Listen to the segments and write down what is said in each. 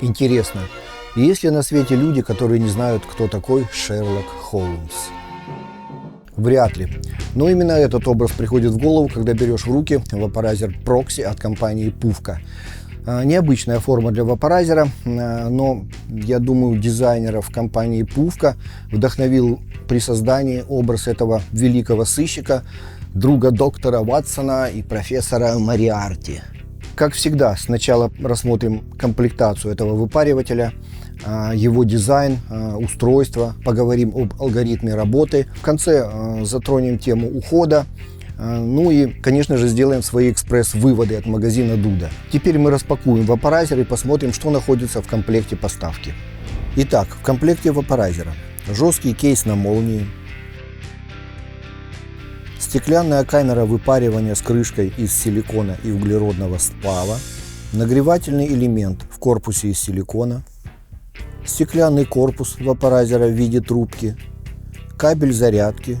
Интересно, есть ли на свете люди, которые не знают, кто такой Шерлок Холмс? Вряд ли. Но именно этот образ приходит в голову, когда берешь в руки вапорайзер Proxy от компании Пувка. А, необычная форма для вапорайзера, а, но я думаю, дизайнеров компании Пувка вдохновил при создании образ этого великого сыщика, друга доктора Ватсона и профессора Мариарти. Как всегда, сначала рассмотрим комплектацию этого выпаривателя, а, его дизайн, а, устройство, поговорим об алгоритме работы. В конце а, затронем тему ухода, ну и, конечно же, сделаем свои экспресс-выводы от магазина Дуда. Теперь мы распакуем вапорайзер и посмотрим, что находится в комплекте поставки. Итак, в комплекте вапорайзера жесткий кейс на молнии, стеклянная камера выпаривания с крышкой из силикона и углеродного сплава, нагревательный элемент в корпусе из силикона, стеклянный корпус вапорайзера в виде трубки, кабель зарядки,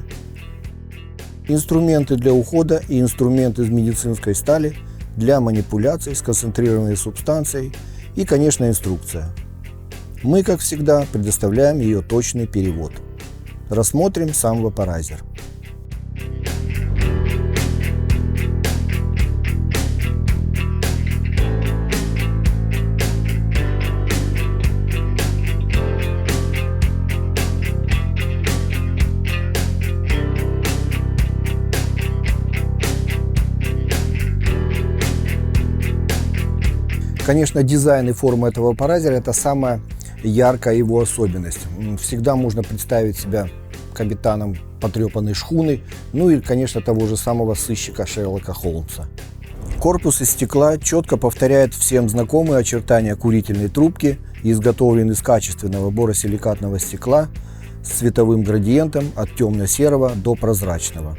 инструменты для ухода и инструмент из медицинской стали для манипуляций с концентрированной субстанцией и, конечно, инструкция. Мы, как всегда, предоставляем ее точный перевод. Рассмотрим сам вапорайзер. Конечно, дизайн и форма этого паразера – это самая яркая его особенность. Всегда можно представить себя капитаном потрепанной шхуны, ну и, конечно, того же самого сыщика Шерлока Холмса. Корпус из стекла четко повторяет всем знакомые очертания курительной трубки изготовлен из качественного боросиликатного стекла с цветовым градиентом от темно-серого до прозрачного.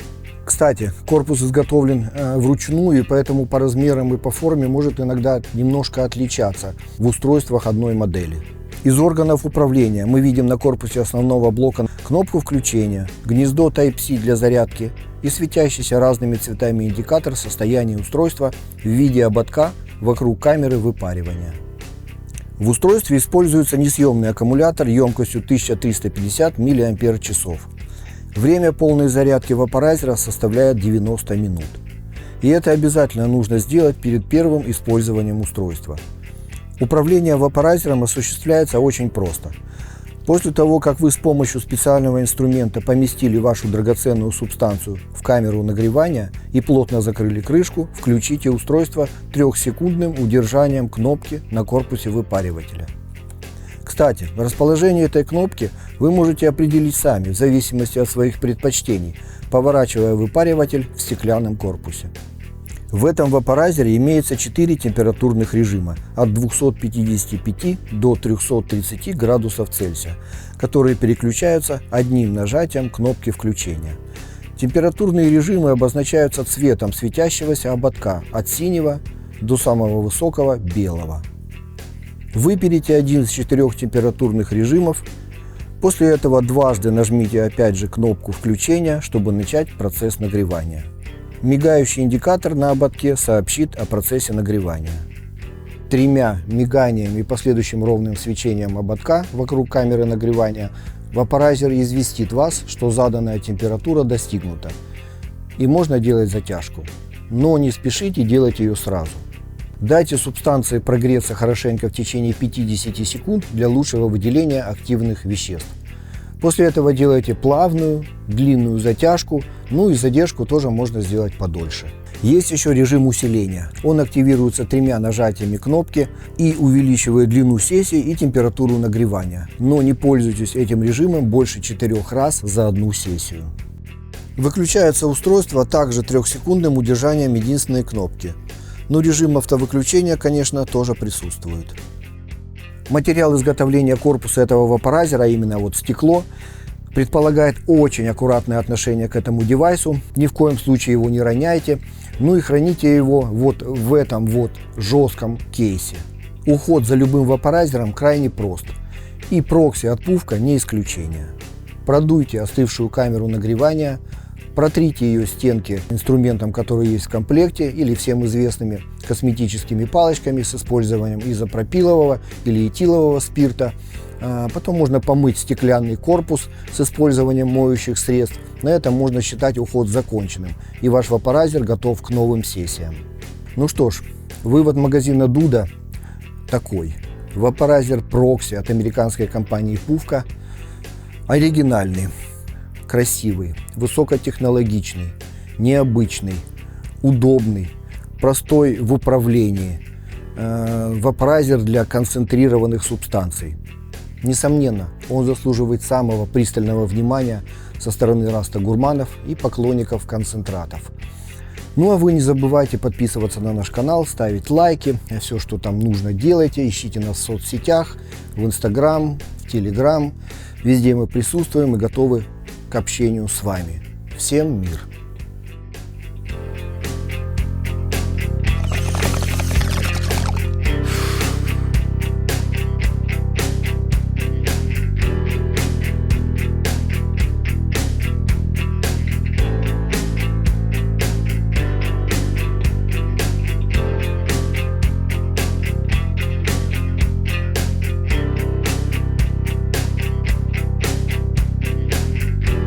Кстати, корпус изготовлен э, вручную, и поэтому по размерам и по форме может иногда немножко отличаться в устройствах одной модели. Из органов управления мы видим на корпусе основного блока кнопку включения, гнездо Type-C для зарядки и светящийся разными цветами индикатор состояния устройства в виде ободка вокруг камеры выпаривания. В устройстве используется несъемный аккумулятор емкостью 1350 мАч. Время полной зарядки вапорайзера составляет 90 минут. И это обязательно нужно сделать перед первым использованием устройства. Управление вапорайзером осуществляется очень просто. После того, как вы с помощью специального инструмента поместили вашу драгоценную субстанцию в камеру нагревания и плотно закрыли крышку, включите устройство трехсекундным удержанием кнопки на корпусе выпаривателя. Кстати, расположение этой кнопки вы можете определить сами в зависимости от своих предпочтений, поворачивая выпариватель в стеклянном корпусе. В этом вапорайзере имеется 4 температурных режима от 255 до 330 градусов Цельсия, которые переключаются одним нажатием кнопки включения. Температурные режимы обозначаются цветом светящегося ободка от синего до самого высокого белого. Выберите один из четырех температурных режимов. После этого дважды нажмите опять же кнопку включения, чтобы начать процесс нагревания. Мигающий индикатор на ободке сообщит о процессе нагревания. Тремя миганиями и последующим ровным свечением ободка вокруг камеры нагревания вапорайзер известит вас, что заданная температура достигнута. И можно делать затяжку. Но не спешите делать ее сразу. Дайте субстанции прогреться хорошенько в течение 50 секунд для лучшего выделения активных веществ. После этого делайте плавную, длинную затяжку, ну и задержку тоже можно сделать подольше. Есть еще режим усиления. Он активируется тремя нажатиями кнопки и увеличивает длину сессии и температуру нагревания. Но не пользуйтесь этим режимом больше четырех раз за одну сессию. Выключается устройство также трехсекундным удержанием единственной кнопки но режим автовыключения, конечно, тоже присутствует. Материал изготовления корпуса этого вапорайзера, а именно вот стекло, предполагает очень аккуратное отношение к этому девайсу. Ни в коем случае его не роняйте. Ну и храните его вот в этом вот жестком кейсе. Уход за любым вапорайзером крайне прост. И прокси от пувка не исключение. Продуйте остывшую камеру нагревания, Протрите ее стенки инструментом, который есть в комплекте, или всем известными косметическими палочками с использованием изопропилового или этилового спирта. А, потом можно помыть стеклянный корпус с использованием моющих средств. На этом можно считать уход законченным. И ваш вапорайзер готов к новым сессиям. Ну что ж, вывод магазина Дуда такой. Вапорайзер Proxy от американской компании Пувка оригинальный, красивый, высокотехнологичный, необычный, удобный, простой в управлении, э, вапорайзер для концентрированных субстанций. Несомненно, он заслуживает самого пристального внимания со стороны раста гурманов и поклонников концентратов. Ну а вы не забывайте подписываться на наш канал, ставить лайки, все, что там нужно, делайте. Ищите нас в соцсетях, в Инстаграм, в Телеграм. Везде мы присутствуем и готовы к общению с вами. Всем мир!